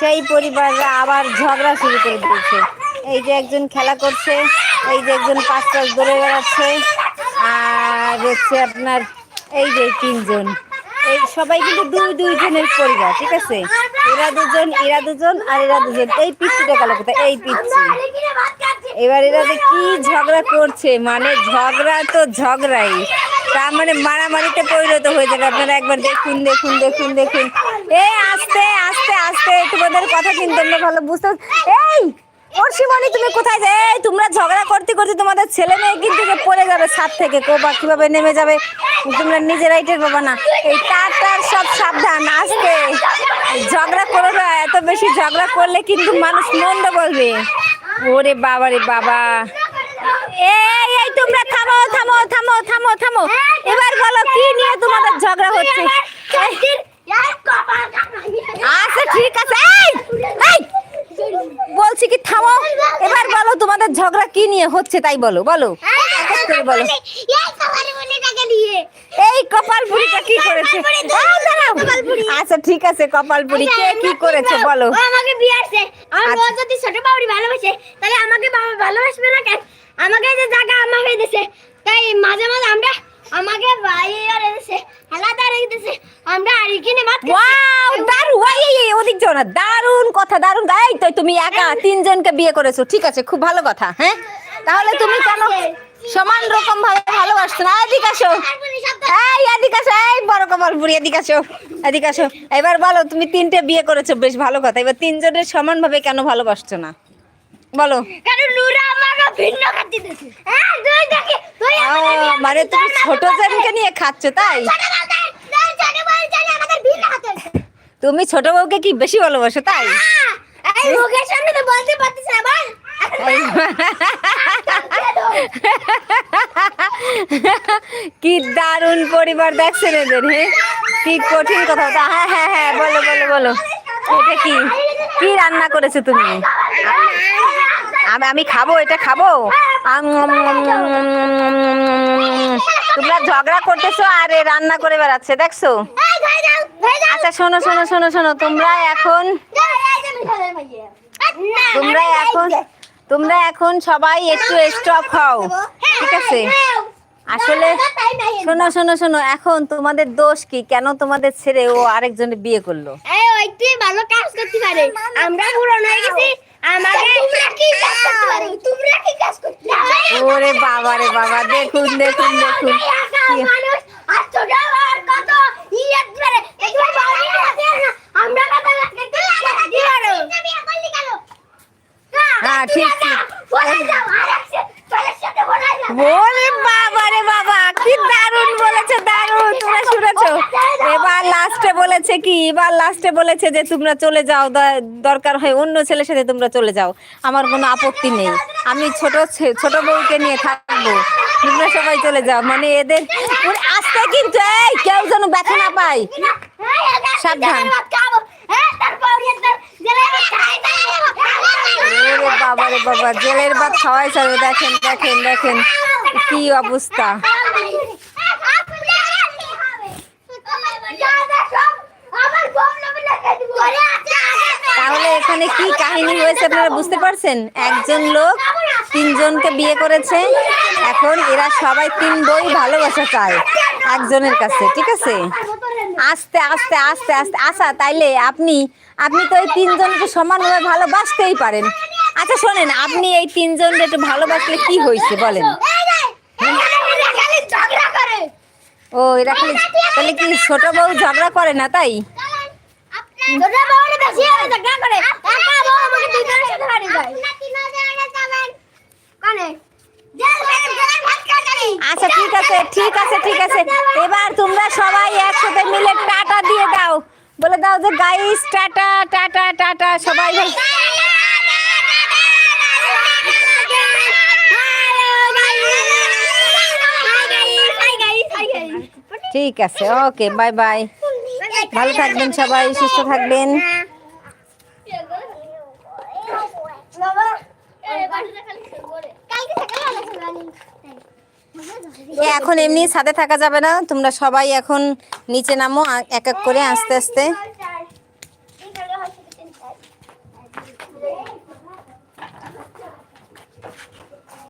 সেই পরিবাররা আবার ঝগড়া শুরু করে দিয়েছে। এই যে একজন খেলা করছে, এই যে একজন পাঁচ পাঁচ দৌড়ে বেড়াচ্ছে, আর হচ্ছে আপনার এই যে তিনজন। এই সবাই কিন্তু দুই দুইজনের পরিবার, ঠিক আছে? এরা দুজন এরা দুজন, আর এরা দুজন। এই পিচ্ছিটা গেল কোথায়? এই পিচ্ছি এবার এরা যে কি ঝগড়া করছে মানে ঝগড়া তো ঝগড়াই। তার মানে মারামারিতে পরিণত হয়ে যাবে। আপনারা একবার দেখুন দেখুন দেখুন দেখুন। এই আস্তে আস্তে আস্তে, তোমাদের কথা কিন্তু আমরা ভালো বুঝতে এই পরশিমণি তুমি কোথায় এই, তোমরা ঝগড়া করতে করতে তোমাদের ছেলে মেয়ে কিন্তু যে পড়ে যাবে ছাদ থেকে। কোবা কীভাবে নেমে যাবে? তোমরা নিজেরাই টের পাবা না। এই তার তার সব সাবধান, আস্তে। ঝগড়া করো না, এত বেশি ঝগড়া করলে কিন্তু মানুষ মন্দ বলবে। ওরে বাবা রে বাবা। এই এই তোমরা থামো থামো থামো থামো থামো এবার বলো কি নিয়ে তোমাদের ঝগড়া হচ্ছে আচ্ছা ঠিক আছে এই বলছি কি থামো এবার বলো তোমাদের ঝগড়া কি নিয়ে হচ্ছে তাই বলো বলো এক এক এই কপাল পুরিটা কি করেছে? আচ্ছা ঠিক আছে কপাল পুরি কে কি করেছে বলো। আমাকে বিয়ে আসছে আমার বউ আচ্ছা। যদি ছোট বাবুরি ভালোবাসে তাহলে আমাকে বাবা ভালোবাসবে না কেন? আমাকে যে জায়গা হয়ে দিছে তাই মাঝে মাঝে আমরা আমাকে ভাই আর এসে আলাদা রেখে দিছে। আমরা আর কিনে ভাত ওয়াও এই, এই, ওদিক যাও না। দারুণ কথা দারুণ। এই তো তুমি একা তিনজনকে বিয়ে করেছ। ঠিক আছে খুব ভালো কথা হ্যাঁ? তাহলে তুমি কেন সমান রকম ভাবে ভালোবাসছো না। এদিকে আসো। এই এদিকে আসো। এই বড় কপাল বুড়ি এদিকে আসো। এদিকে আসো। এবার বলো তুমি তিনটে বিয়ে করেছ বেশ ভালো কথা। এবার তিনজনের সমান ভাবে কেন ভালোবাসছো না? বলো। হ্যাঁ মানে তুমি ছোট জনকে নিয়ে খাচ্ছ তাই? তুমি ছোট বউকে কি বেশি ভালোবাসো তাই? মুখের সামনে তো বলতে পারতিস না বল। কি দারুণ পরিবার দেখছেন এদের হ্যাঁ? কি কঠিন কথা হ্যাঁ হ্যাঁ হ্যাঁ বলো বলো বলো। এটা কি? কি রান্না করেছ তুমি? আমি আমি খাব, এটা খাব। তোমরা ঝগড়া করতেছো, আর রান্না করে বেড়াচ্ছে, দেখছ? আচ্ছা শোনো শোনো শোনো শোনো, তোমরা এখন তোমরা এখন তোমরা এখন সবাই একটু স্টপ হও ঠিক আছে? আসলে শোনো শোনো শোনো এখন তোমাদের দোষ কি? কেন তোমাদের ছেড়ে ও আরেকজনে বিয়ে করল? এই ওই তুই ভালো কাজ করতে পারে। আমরা পুরনো হয়ে গেছি ওরে বাবা রে বাবা দেখুন দেখুন দেখুন। কি- হ্যাঁ, ঠিক। বলে বাবা রে বাবা কি দারুণ বলেছে দারুণ তোমরা শুনেছো? এবার লাস্টে বলেছে কি এবার লাস্টে বলেছে যে তোমরা চলে যাও দরকার হয় অন্য ছেলের সাথে তোমরা চলে যাও। আমার কোনো আপত্তি নেই। আমি ছোট ছোট বউকে নিয়ে থাকব। তোমরা সবাই চলে যাও। মানে এদের আসতে কিন্তু এই কেউ যেন ব্যথা না পায়। সাবধান। ওরে বাবা, জেলের ভাত খাওয়াই যাবে দেখেন দেখেন দেখেন, কি অবস্থা। তাহলে এখানে কি কাহিনী হয়েছে আপনারা বুঝতে পারছেন? একজন লোক তিনজনকে বিয়ে করেছে, এখন এরা সবাই তিন বই ভালোবাসা চায় একজনের কাছে, ঠিক আছে? আস্তে আস্তে আস্তে আস্তে, আশা, তাইলে আপনি আপনি তো এই তিনজনকে সমানভাবে ভালোবাসতেই পারেন। আচ্ছা শোনেন, আপনি এই তিনজনকে একটু ভালোবাসলে কি হয়েছে, বলেন। ও, এরা খালি তাহলে কি ছোট বউ ঝগড়া করে না তাই? আচ্ছা ঠিক আছে ঠিক আছে ঠিক আছে। এবার তোমরা সবাই একসাথে মিলে টাটা দিয়ে দাও। বলে দাও যে গাইস টাটা টাটা টাটা, সবাই ঠিক আছে, ওকে বাই বাই ভালো থাকবেন সবাই, সুস্থ থাকবেন। এখন এমনি সাথে থাকা যাবে না, তোমরা সবাই এখন নিচে নামো এক এক করে আস্তে আস্তে।